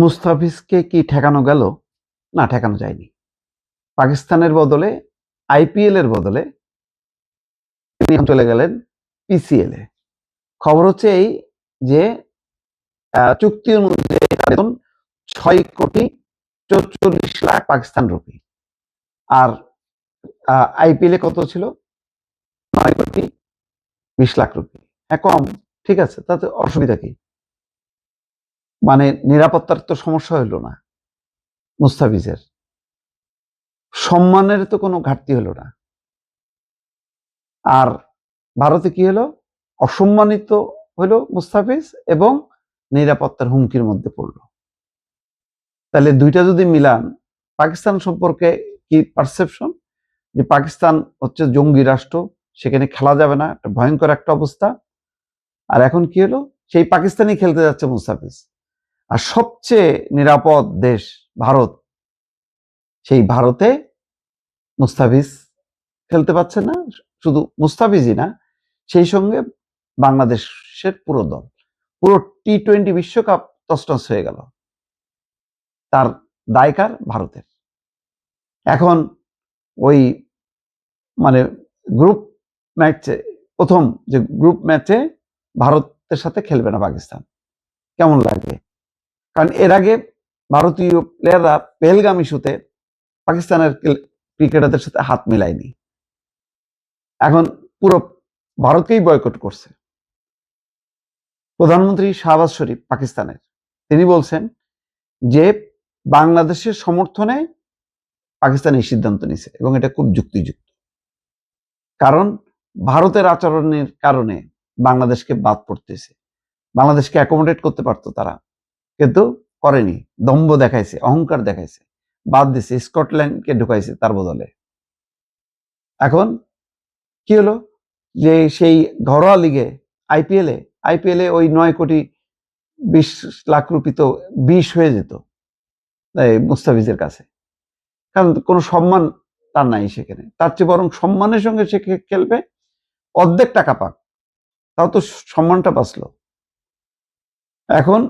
মুস্তাফিজকে কি ঠেকানো গেল? না, ঠেকানো যায়নি। পাকিস্তানের বদলে, আইপিএল এর বদলে তিনি চলে গেলেন পিসিএল এ। খবর হচ্ছে এই যে চুক্তি অনুযায়ী ছয় কোটি চৌচল্লিশ লাখ পাকিস্তান রুপি। আর আইপিএল এ কত ছিল? নয় কোটি বিশ লাখ রুপি। হ্যাঁ কম। ঠিক আছে, তাতে অসুবিধা কি? মানে নিরাপত্তার তো সমস্যা হলো না, মুস্তাফিজের। সম্মানের তো কোনো ঘাটতি হলো না। আর ভারতে কি হলো অসম্মানিত হলো মুস্তাফিজ এবং নিরাপত্তার হুমকির মধ্যে পড়ল। তাহলে দুইটা যদি মিলান, পাকিস্তান সম্পর্কে কি পারসেপশন যে পাকিস্তান হচ্ছে জঙ্গি রাষ্ট্র, সেখানে খেলা যাবে না, একটা ভয়ঙ্কর একটা অবস্থা। আর এখন কি হলো সেই পাকিস্তানই খেলতে যাচ্ছে মুস্তাফিজ। আর সবচেয়ে নিরাপদ দেশ ভারত, সেই ভারতে মুস্তাফিজ খেলতে পারছে না, শুধু মুস্তাফিজই না, সেই সঙ্গে বাংলাদেশের পুরো দল, পুরো টি টোয়েন্টি বিশ্বকাপ তসটস হয়ে গেল। তার দায়কার ভারতের। এখন ওই মানে গ্রুপ ম্যাচে, প্রথম যে গ্রুপ ম্যাচে ভারতের সাথে খেলবে না পাকিস্তান। কেমন লাগবে? কারণ এর আগে ভারতীয় প্লেয়াররা পেহেলগাম ইস্যুতে পাকিস্তানের ক্রিকেটারদের সাথে হাত মিলায়নি। এখন পুরো ভারতকেই বয়কট করছে। প্রধানমন্ত্রী শাহবাজ শরীফ পাকিস্তানের। তিনি বলছেন যে বাংলাদেশের সমর্থনে পাকিস্তান এই সিদ্ধান্ত নিছে এবং এটা খুব যুক্তিযুক্ত। কারণ ভারতের আচরণের কারণে বাংলাদেশকে বাদ পড়তেছে। বাংলাদেশকে অ্যাকোমোডেট করতে পারতো তারা। কিন্তু করেনি, দম্ভ দেখাইছে, অহংকার দেখাইছে, বাদ দিছে, স্কটল্যান্ডকে ঢুকাইছে তার বদলে। এখন কি হলো? যে সেই ঘরোয়া লিগে আইপিএলে আইপিএলে ওই নয় কোটি বিশ লাখ রুপি তো বিশ হয়ে যেত মুস্তাফিজের কাছে। কারণ কোনো সম্মান তার নাই সেখানে। তার চেয়ে বরং সম্মানের সঙ্গে সে খেলবে, অর্ধেক টাকা পাক, তাও তো সম্মানটা বাঁচলো। এখন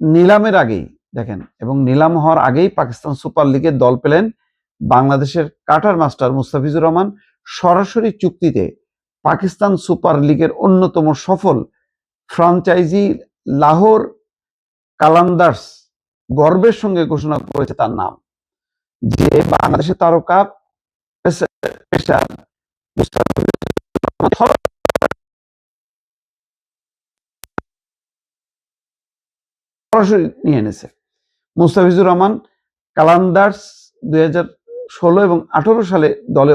নিলামের আগেই, দেখেন, এবং নিলাম হওয়ার আগেই পাকিস্তান সুপার লিগের দল পেলেন বাংলাদেশের কাটার মাস্টার মুস্তাফিজুর রহমান। সরাসরি চুক্তিতে পাকিস্তান সুপার লিগের অন্যতম সফল ফ্রাঞ্চাইজি লাহোর কালান্দার্স গর্বের সঙ্গে ঘোষণা করেছে তার নাম। যে বাংলাদেশের তারকা সরাসরি নিয়ে এনেছে। মুস্তাফিজুর রহমান কালান্দার্স দুই ষোলো এবং আঠারো সালে দলে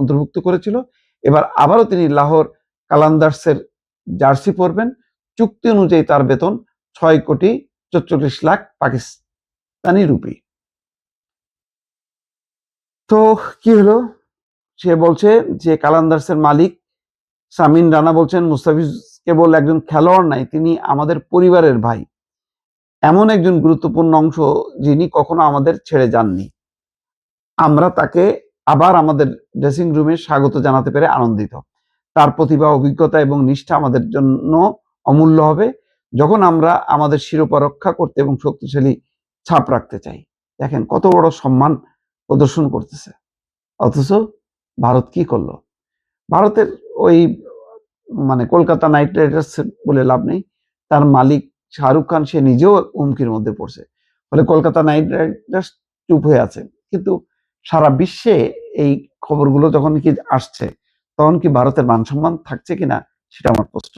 অন্তর্ভুক্ত করেছিল। এবার আবারও তিনি লাহোর কালান্দার্সের জার্সি পরবেন। চুক্তি অনুযায়ী তার বেতন ছয় কোটি চল্লিশ লাখ পাকিস্তানি রুপি। তো কি হলো? সে বলছে যে কালান্দার্সের মালিক সামিন রানা বলছেন মুস্তাফিজ কেবল একজন খেলোয়াড় নাই, তিনি আমাদের পরিবারের ভাই। এমন একজন গুরুত্বপূর্ণ অংশ যিনি কখনো আমাদের ছেড়ে যাননি। আমরা তাকে আবার আমাদের ড্রেসিং রুমে স্বাগত জানাতে পেরে আনন্দিত। তার প্রতিভা, অভিজ্ঞতা এবং নিষ্ঠা আমাদের জন্য অমূল্য হবে যখন আমরা আমাদের শিরোপা রক্ষা করতে এবং শক্তিশালী ছাপ রাখতে চাই। দেখেন কত বড় সম্মান প্রদর্শন করতেছে। অথচ ভারত কি করল? ভারতের ওই মানে কলকাতা নাইট রাইডার্স বলে লাভ নেই। তার মালিক শাহরুখ খান সে নিজেও হুমকির মধ্যে পড়ছে। ফলে কলকাতা নাইট রাইডার্স চুপ হয়ে আছে। কিন্তু সারা বিশ্বে এই খবরগুলো যখন কি আসছে, তখন কি ভারতের মান সম্মান থাকছে কিনা, সেটা আমার প্রশ্ন।